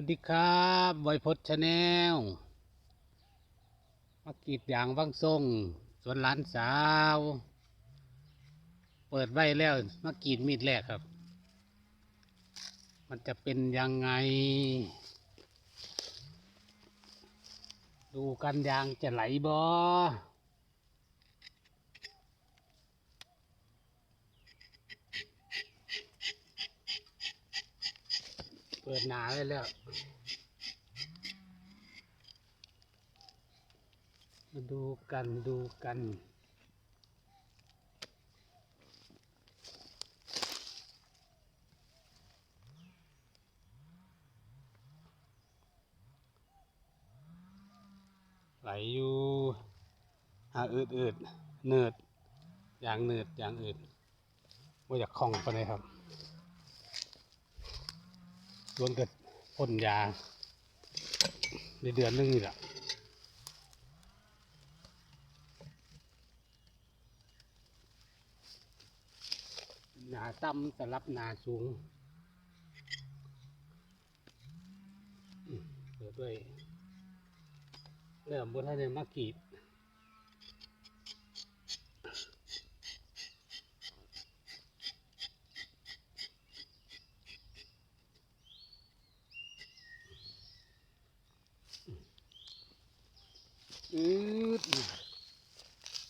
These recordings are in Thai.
วัสดีครับบอยพจน์ชาแนลมากีดยางวังทรงสวนหลานสาว เปิดไว้แล้วมากีดมีดแรกครับ มันจะเป็นยังไง ดูกันยางจะไหลบอ ปิดหนาไว้แล้วมาดูกันดูกันไหลอยู่หาอืดอืดเนิดอย่างเนิดอย่างอืดว่าอยากคล่องไปเลยครับ รวนเกิดพ่นยาในเดือนนึงนี่แหละหนาต่ำแต่รับหนาสูงอืมเปิดด้วยเริ่มบนท่านในมากีด อืด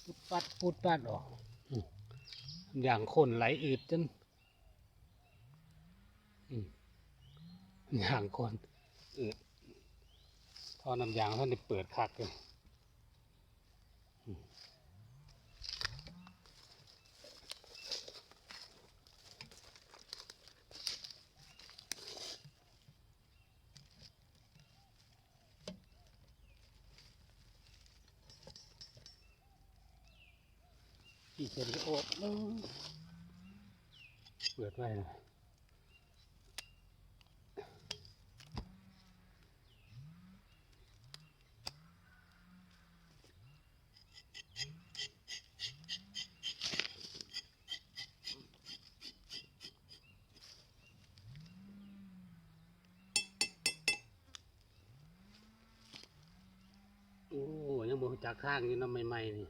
ปุดปัดปุดปัดออกอืมอย่างคนไหลอืดจนอืมอย่างคนอืดท่อน้ำยางท่านได้เปิดคักเลย อีเชนโอ๊ตอืมเปิดไว้นะโอ้ยังบ่จากข้างอยู่น้ำใหม่ๆนี่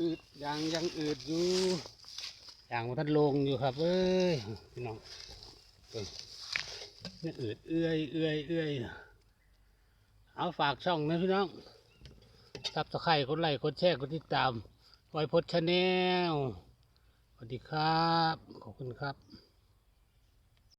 อืดยางยังอืดอยู่ยางมันทัดลงอยู่ครับ เอ้ยพี่น้องเนี่อืดเอื้อยเอื้อยเอื้อยเอาฝากช่องนะพี่น้องทับตะไคร่กดไลค์กดแชร์กดติดตามไว้พดชาแนลสวัสดีครับ ขอบคุณครับ